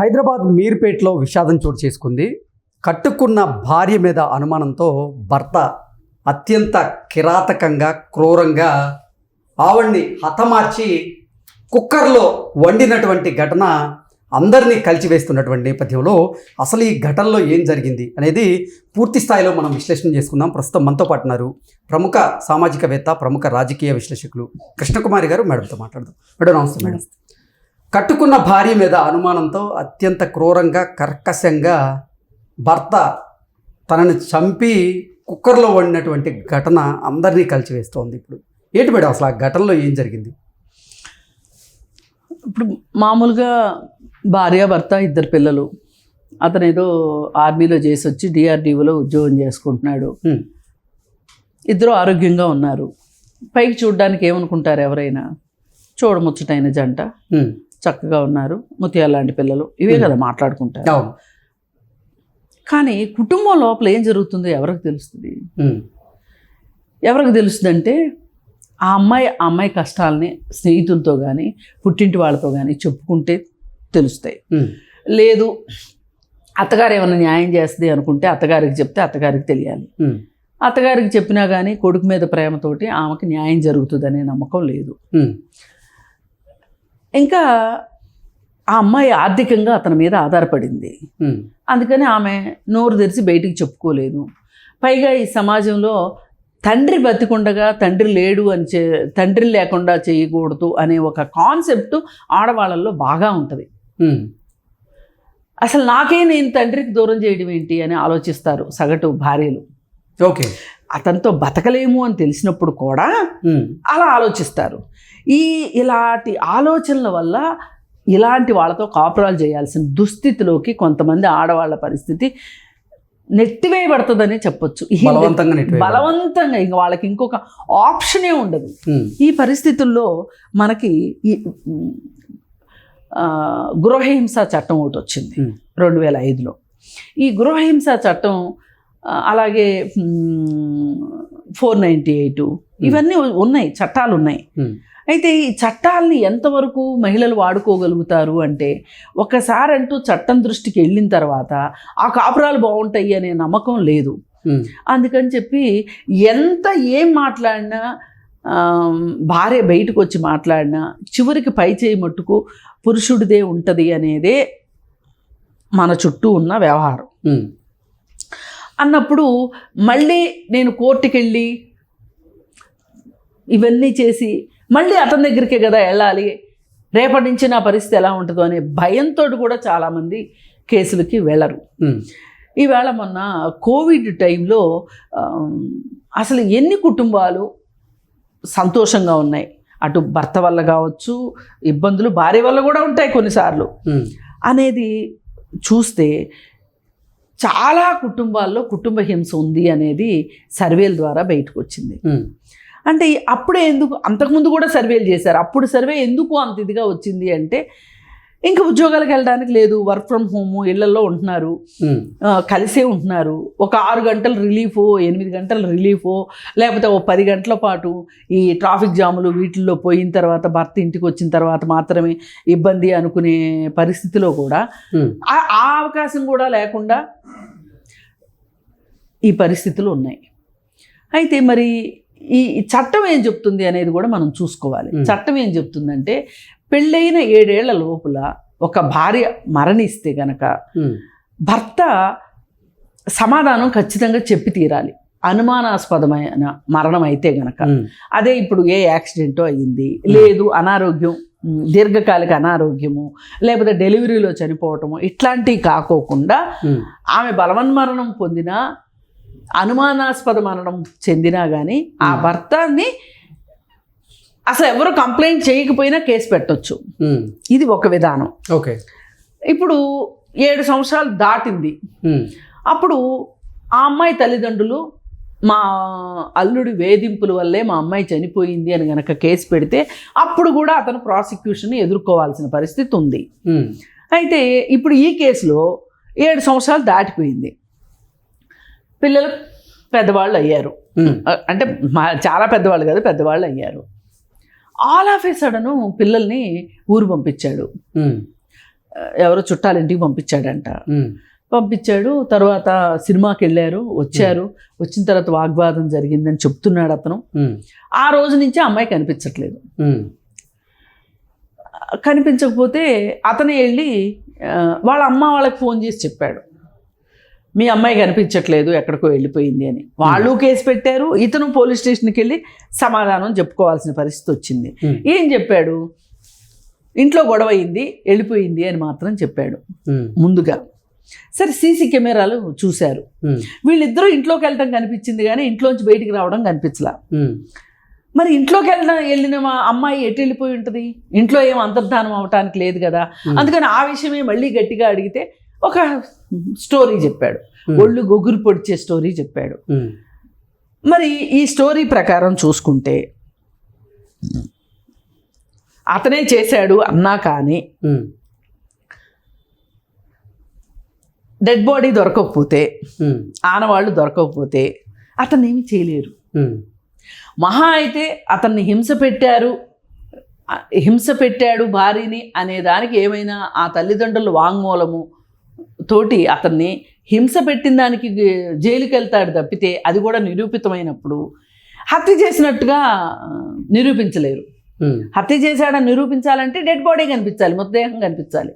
హైదరాబాద్ మీర్పేట్లో విషాదం చోటు చేసుకుంది. కట్టుకున్న భార్య మీద అనుమానంతో భర్త అత్యంత కిరాతకంగా క్రూరంగా ఆవిడ్ని హతమార్చి కుక్కర్లో వండినటువంటి ఘటన అందరినీ కలిచివేస్తున్నటువంటి నేపథ్యంలో అసలు ఈ ఘటనలో ఏం జరిగింది అనేది పూర్తి స్థాయిలో మనం విశ్లేషణ చేసుకుందాం. ప్రస్తుతం మనతో పాటు ఉన్నారు ప్రముఖ సామాజికవేత్త ప్రముఖ రాజకీయ విశ్లేషకులు కృష్ణకుమారి గారు. మేడంతో మాట్లాడదాం. మేడం నమస్తే మేడం. కట్టుకున్న భార్య మీద అనుమానంతో అత్యంత క్రూరంగా కర్కశంగా భర్త తనని చంపి కుక్కర్లో వండినటువంటి ఘటన అందరినీ కలిచివేస్తోంది ఇప్పుడు. ఏంటి మేడం అసలు ఆ ఘటనలో ఏం జరిగింది? ఇప్పుడు మామూలుగా భార్య భర్త ఇద్దరు పిల్లలు అతను ఏదో ఆర్మీలో చేసి వచ్చి డిఆర్డీఓలో ఉద్యోగం చేసుకుంటున్నాడు. ఇద్దరు ఆరోగ్యంగా ఉన్నారు. పైకి చూడడానికి ఏమనుకుంటారు ఎవరైనా? చూడముచ్చటైన జంట. చక్కగా ఉన్నారు. ముత్యాల లాంటి పిల్లలు. ఇవే కదా మాట్లాడుకుంటారు. కానీ కుటుంబం లోపల ఏం జరుగుతుందో ఎవరికి తెలుస్తుంది. ఎవరికి తెలుస్తుందంటే ఆ అమ్మాయి ఆ అమ్మాయి కష్టాలని స్నేహితులతో కానీ పుట్టింటి వాళ్ళతో కానీ చెప్పుకుంటే తెలుస్తాయి. లేదు అత్తగారు ఏమైనా న్యాయం చేస్తుంది అనుకుంటే అత్తగారికి చెప్తే అత్తగారికి తెలియాలి. అత్తగారికి చెప్పినా కానీ కొడుకు మీద ప్రేమతోటి ఆమెకి న్యాయం జరుగుతుందనే నమ్మకం లేదు. ఇంకా ఆ అమ్మాయి ఆర్థికంగా అతని మీద ఆధారపడింది. అందుకని ఆమె నోరు తెరిచి బయటికి చెప్పుకోలేదు. పైగా ఈ సమాజంలో తండ్రి బతికుండగా తండ్రి లేడు అని చే తండ్రి లేకుండా చేయకూడదు అనే ఒక కాన్సెప్ట్ ఆడవాళ్ళల్లో బాగా ఉంటుంది. అసలు నాకే నేను తండ్రికి దూరం చేయడం ఏంటి అని ఆలోచిస్తారు సగటు భార్యలు. ఓకే. అతనితో బతకలేము అని తెలిసినప్పుడు కూడా. అలా ఆలోచిస్తారు ఈ ఇలాంటి ఆలోచనల వల్ల ఇలాంటి వాళ్ళతో కాపురాలు చేయాల్సిన దుస్థితిలోకి కొంతమంది ఆడవాళ్ళ పరిస్థితి నెట్టివేయబడుతుందనే చెప్పొచ్చు బలవంతంగా ఇంక వాళ్ళకి ఇంకొక ఆప్షనే ఉండదు. ఈ పరిస్థితుల్లో మనకి ఈ గృహహింస చట్టం ఒకటి వచ్చింది. రెండు వేల ఐదులో ఈ గృహహింస చట్టం అలాగే ఫోర్ నైంటీ ఎయిట్ ఇవన్నీ ఉన్నాయి చట్టాలు ఉన్నాయి. అయితే ఈ చట్టాలని ఎంతవరకు మహిళలు వాడుకోగలుగుతారు అంటే ఒకసారి అంటూ చట్టం దృష్టికి వెళ్ళిన తర్వాత ఆ కాపురాలు బాగుంటాయి అనే నమ్మకం లేదు. అందుకని చెప్పి ఎంత ఏం మాట్లాడినా భార్య బయటకు వచ్చి మాట్లాడినా చివరికి పై చేయి మట్టుకు పురుషుడిదే ఉంటుంది అనేదే మన చుట్టూ ఉన్న వ్యవహారం. అన్నప్పుడు మళ్ళీ నేను కోర్టుకి వెళ్ళి ఇవన్నీ చేసి మళ్ళీ అతని దగ్గరికే కదా వెళ్ళాలి రేపటి నుంచి నా పరిస్థితి ఎలా ఉంటుందో అనే భయంతో కూడా చాలామంది కేసులకి వెళ్ళరు. ఈవేళ మొన్న కోవిడ్ టైంలో అసలు ఎన్ని కుటుంబాలు సంతోషంగా ఉన్నాయి అటు భర్త వల్ల కావచ్చు ఇబ్బందులు భార్య వల్ల కూడా ఉంటాయి కొన్నిసార్లు. అనేది చూస్తే చాలా కుటుంబాల్లో కుటుంబ హింస ఉంది అనేది సర్వేల ద్వారా బయటకు వచ్చింది. అంటే అప్పుడే ఎందుకు అంతకుముందు కూడా సర్వేలు చేశారు అప్పుడు సర్వే ఎందుకు అంత ఇదిగా వచ్చింది అంటే ఇంకా ఉద్యోగాలకు వెళ్ళడానికి లేదు. వర్క్ ఫ్రమ్ హోమ్ ఇళ్ళలో ఉంటున్నారు. కలిసే ఉంటున్నారు. ఒక ఆరు గంటల రిలీఫో ఎనిమిది గంటల రిలీఫో లేకపోతే ఓ పది గంటల పాటు ఈ ట్రాఫిక్ జాములు వీటిల్లో పోయిన తర్వాత భర్త ఇంటికి వచ్చిన తర్వాత మాత్రమే ఇబ్బంది అనుకునే పరిస్థితిలో కూడా. ఆ అవకాశం కూడా లేకుండా ఈ పరిస్థితులు ఉన్నాయి. అయితే మరి ఈ చట్టం ఏం చెప్తుంది అనేది కూడా మనం చూసుకోవాలి. చట్టం ఏం చెప్తుందంటే పెళ్ళైన ఏడేళ్ళ లోపల ఒక భార్య మరణిస్తే గనక. భర్త సమాధానం ఖచ్చితంగా చెప్పి తీరాలి అనుమానాస్పదమైన మరణం అయితే గనక. అదే ఇప్పుడు ఏ యాక్సిడెంటో అయ్యింది లేదు అనారోగ్యం దీర్ఘకాలిక అనారోగ్యము లేకపోతే డెలివరీలో చనిపోవటము ఇట్లాంటివి కాకోకుండా. ఆమె బలవన్మరణం పొందినా అనుమానాస్పద మరణం చెందినా కానీ ఆ. భర్తని అసలు ఎవరు కంప్లైంట్ చేయకపోయినా కేసు పెట్టొచ్చు. హ్మ్. ఇది ఒక విధానం. ఓకే. ఇప్పుడు ఏడు సంవత్సరాలు దాటింది. హ్మ్. అప్పుడు ఆ అమ్మాయి తల్లిదండ్రులు మా అల్లుడి వేధింపుల వల్లే మా అమ్మాయి చనిపోయింది అని గనక కేసు పెడితే అప్పుడు కూడా అతను ప్రాసిక్యూషన్ ఎదుర్కోవాల్సిన పరిస్థితి ఉంది. హ్మ్. అయితే ఇప్పుడు ఈ కేసులో ఏడు సంవత్సరాలు దాటిపోయింది. పిల్లలు పెద్దవాళ్ళు అయ్యారు. అంటే మా చాలా పెద్దవాళ్ళు కాదు పెద్దవాళ్ళు అయ్యారు. ఆల్ ఆఫ్ ఏ సడన్ పిల్లల్ని ఊరు పంపించాడు. ఎవరో చుట్టాలింటికి పంపించాడంట. పంపించాడు తర్వాత సినిమాకి వెళ్ళారు వచ్చారు. వచ్చిన తర్వాత వాగ్వాదం జరిగిందని చెప్తున్నాడు అతను. ఆ రోజు నుంచి అమ్మాయి కనిపించట్లేదు. కనిపించకపోతే అతనే వెళ్ళి వాళ్ళ అమ్మ వాళ్ళకి ఫోన్ చేసి చెప్పాడు. మీ అమ్మాయి కనిపించట్లేదు ఎక్కడికో వెళ్ళిపోయింది అని. వాళ్ళు కేసు పెట్టారు ఇతను పోలీస్ స్టేషన్కి వెళ్ళి సమాధానం చెప్పుకోవాల్సిన పరిస్థితి వచ్చింది. ఏం చెప్పాడు? ఇంట్లో గొడవ అయింది వెళ్ళిపోయింది అని మాత్రం చెప్పాడు. ముందుగా. సరే సీసీ కెమెరాలు చూశారు. వీళ్ళిద్దరూ ఇంట్లోకి వెళ్ళడం కనిపించింది కానీ ఇంట్లోంచి బయటికి రావడం కనిపించలా. మరి ఇంట్లోకి వెళ్ళిన వెళ్ళిన మా అమ్మాయి ఎటు వెళ్ళిపోయి ఉంటుంది? ఇంట్లో ఏం అంతర్ధానం అవటానికి లేదు కదా. అందుకని ఆ విషయమే మళ్ళీ గట్టిగా అడిగితే ఒక స్టోరీ చెప్పాడు. ఒళ్ళు గొగ్గురు పొడిచే స్టోరీ చెప్పాడు. మరి ఈ స్టోరీ ప్రకారం చూసుకుంటే అతనే చేశాడు అన్నా కానీ డెడ్ బాడీ దొరకకపోతే ఆనవాళ్ళు దొరకకపోతే అతన్ని ఏమి చేయలేరు మహా అయితే అతన్ని హింస పెట్టారు హింస పెట్టాడు భార్యని అనే దానికి ఏమైనా ఆ తల్లిదండ్రుల వాంగ్మూలము తోటి అతన్ని హింస పెట్టిన దానికి జైలుకి వెళ్తాడు తప్పితే అది కూడా నిరూపితమైనప్పుడు హత్య చేసినట్టుగా నిరూపించలేరు. హత్య చేశాడని నిరూపించాలంటే డెడ్ బాడీ కనిపించాలి మృతదేహం కనిపించాలి.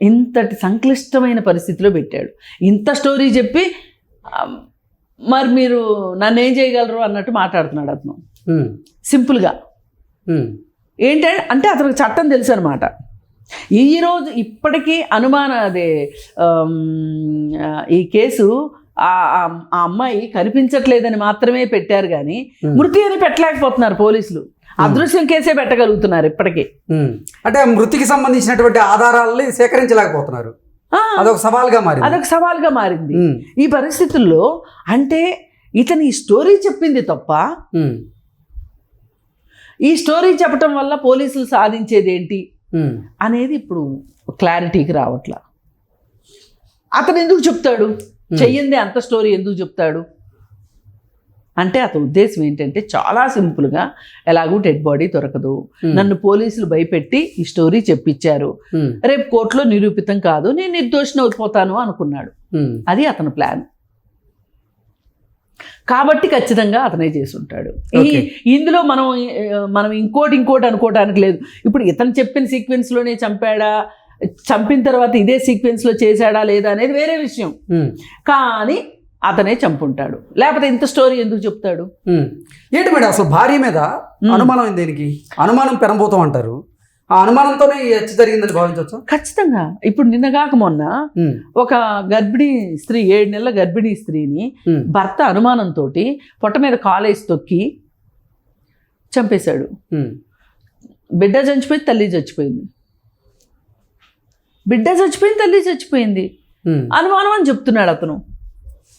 ఇంతటి సంక్లిష్టమైన పరిస్థితిలో పెట్టాడు. ఇంత స్టోరీ చెప్పి మరి మీరు నన్ను ఏం చేయగలరు అన్నట్టు మాట్లాడుతున్నాడు అతను. సింపుల్గా. ఏంటంటే అంటే అతనికి చట్టం తెలుసు అనమాట ఈ రోజు ఇప్పటికీ అనుమాన అదే ఈ కేసు ఆ అమ్మాయి కనిపించట్లేదని మాత్రమే పెట్టారు కానీ. మృతి అని పెట్టలేకపోతున్నారు పోలీసులు. అదృశ్యం కేసే పెట్టగలుగుతున్నారు ఇప్పటికీ. అంటే మృతికి సంబంధించినటువంటి ఆధారాలని సేకరించలేకపోతున్నారు. అదొక సవాల్గా మారింది. అదొక సవాల్గా మారింది. ఈ పరిస్థితుల్లో అంటే ఇతను ఈ స్టోరీ చెప్పింది తప్ప ఈ స్టోరీ చెప్పటం వల్ల పోలీసులు సాధించేది ఏంటి అనేది ఇప్పుడు క్లారిటీకి రావట్లా. అతను ఎందుకు చెప్తాడు? చెయ్యింది అంత స్టోరీ ఎందుకు చెప్తాడు? అంటే అతని ఉద్దేశం ఏంటంటే చాలా సింపుల్గా ఎలాగూ డెడ్ బాడీ దొరకదు. నన్ను పోలీసులు భయపెట్టి ఈ స్టోరీ చెప్పించారు. రేపు కోర్టులో నిరూపితం కాదు నేను నిర్దోషిని అయిపోతాను అనుకున్నాడు. అది అతని ప్లాన్ కాబట్టి ఖచ్చితంగా అతనే చేసి ఉంటాడు ఈ. ఇందులో మనం మనం ఇంకోటి ఇంకోటి అనుకోవడానికి లేదు. ఇప్పుడు ఇతను చెప్పిన సీక్వెన్స్లోనే చంపాడా చంపిన తర్వాత ఇదే సీక్వెన్స్లో చేశాడా లేదా అనేది వేరే విషయం. కానీ అతనే చంపుంటాడు. లేకపోతే ఇంత స్టోరీ ఎందుకు చెప్తాడు. ఏంటి మేడం అసలు భార్య మీద అనుమానం దేనికి? అనుమానం పెనబోతాం అంటారు ఆ అనుమానంతోనే ఈ హత్య జరిగిందని భావించవచ్చు? ఖచ్చితంగా. ఇప్పుడు నిన్నగాక మొన్న ఒక గర్భిణీ స్త్రీ ఏడు నెలల గర్భిణీ స్త్రీని భర్త అనుమానంతో పొట్ట మీద కాలేసి తొక్కి చంపేశాడు. బిడ్డ చచ్చిపోయింది తల్లి చచ్చిపోయింది. బిడ్డ చచ్చిపోయింది తల్లి చచ్చిపోయింది. అనుమానం అని చెప్తున్నాడు అతను.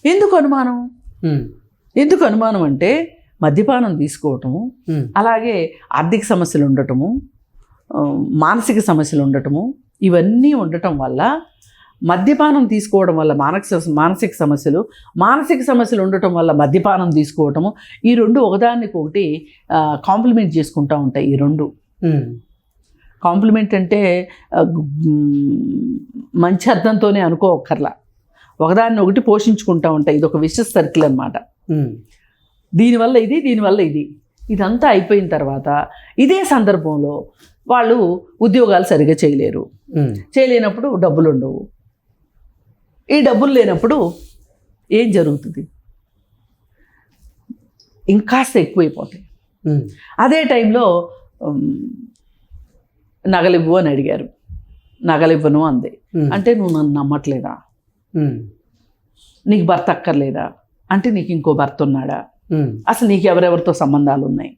ఎందుకు అనుమానం? ఎందుకు అనుమానం అంటే మద్యపానం తీసుకోవటము అలాగే ఆర్థిక సమస్యలు ఉండటము మానసిక సమస్యలు ఉండటము ఇవన్నీ ఉండటం వల్ల మద్యపానం తీసుకోవడం వల్ల మానసిక మానసిక సమస్యలు మానసిక సమస్యలు ఉండటం వల్ల మద్యపానం తీసుకోవటము ఈ రెండు ఒకదానికి ఒకటి కాంప్లిమెంట్ చేసుకుంటూ ఉంటాయి ఈ రెండు. కాంప్లిమెంట్ అంటే మంచి అర్థంతోనే అనుకోకర్లా ఒకదాన్ని ఒకటి పోషించుకుంటూ ఉంటాయి ఇది ఒక విషస్ సర్కిల్ అనమాట దీనివల్ల ఇది దీనివల్ల ఇది. ఇదంతా అయిపోయిన తర్వాత ఇదే సందర్భంలో వాళ్ళు ఉద్యోగాలు సరిగా చేయలేరు. చేయలేనప్పుడు డబ్బులు ఉండవు ఈ డబ్బులు లేనప్పుడు ఏం జరుగుతుంది? ఇంకాస్త ఎక్కువైపోతాయి. అదే టైంలో నగలివ్వు అని అడిగారు. నగలివ్వను అంది. అంటే నువ్వు నన్ను నమ్మట్లేదా? నీకు భర్త అక్కర్లేదా? అంటే నీకు ఇంకో భర్త ఉన్నాడా? అసలు నీకు ఎవరెవరితో సంబంధాలు ఉన్నాయి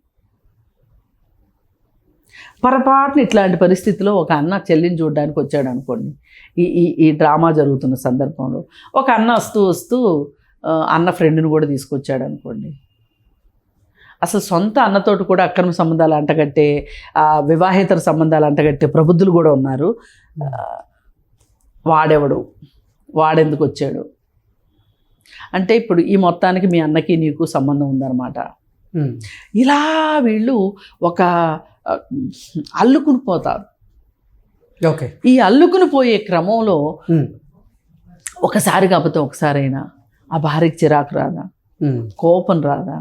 పొరపాటున ఇట్లాంటి పరిస్థితిలో ఒక అన్న చెల్లిని చూడడానికి వచ్చాడు అనుకోండి. ఈ ఈ ఈ డ్రామా జరుగుతున్న సందర్భంలో ఒక అన్న వస్తూ వస్తూ అన్న ఫ్రెండ్ని కూడా తీసుకొచ్చాడు అనుకోండి. అసలు సొంత అన్నతోటి కూడా అక్రమ సంబంధాలు అంటగట్టే వివాహేతర సంబంధాలు అంటగట్టే ప్రబుద్ధులు కూడా ఉన్నారు. వాడెవడు? వాడెందుకు వచ్చాడు? అంటే ఇప్పుడు ఈ మొత్తానికి మీ అన్నకి నీకు సంబంధం ఉందన్నమాట. ఇలా వీళ్ళు ఒక అల్లుకుని పోతారు. ఓకే. ఈ అల్లుకుని పోయే క్రమంలో ఒకసారి కాకపోతే ఒకసారైనా ఆ భార్యకి చిరాకు రాదా? కోపం రాదా?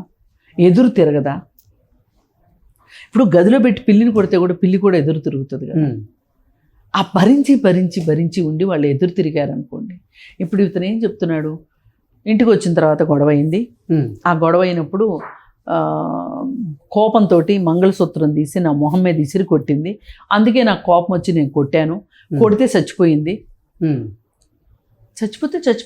ఎదురు తిరగదా? ఇప్పుడు గదిలో పెట్టి పిల్లిని కొడితే కూడా పిల్లి కూడా ఎదురు తిరుగుతుంది కదా. ఆ భరించి భరించి భరించి ఉండి వాళ్ళు ఎదురు తిరిగారనుకోండి. ఇప్పుడు ఇతను ఏం చెప్తున్నాడు? ఇంటికి వచ్చిన తర్వాత గొడవ అయింది. ఆ గొడవ అయినప్పుడు కోపంతో మంగళసూత్రం తీసి నా మొహం మీద ఇసిరి కొట్టింది. అందుకే నాకు కోపం వచ్చి నేను కొట్టాను. కొడితే చచ్చిపోయింది. చచ్చిపోతే చచ్చి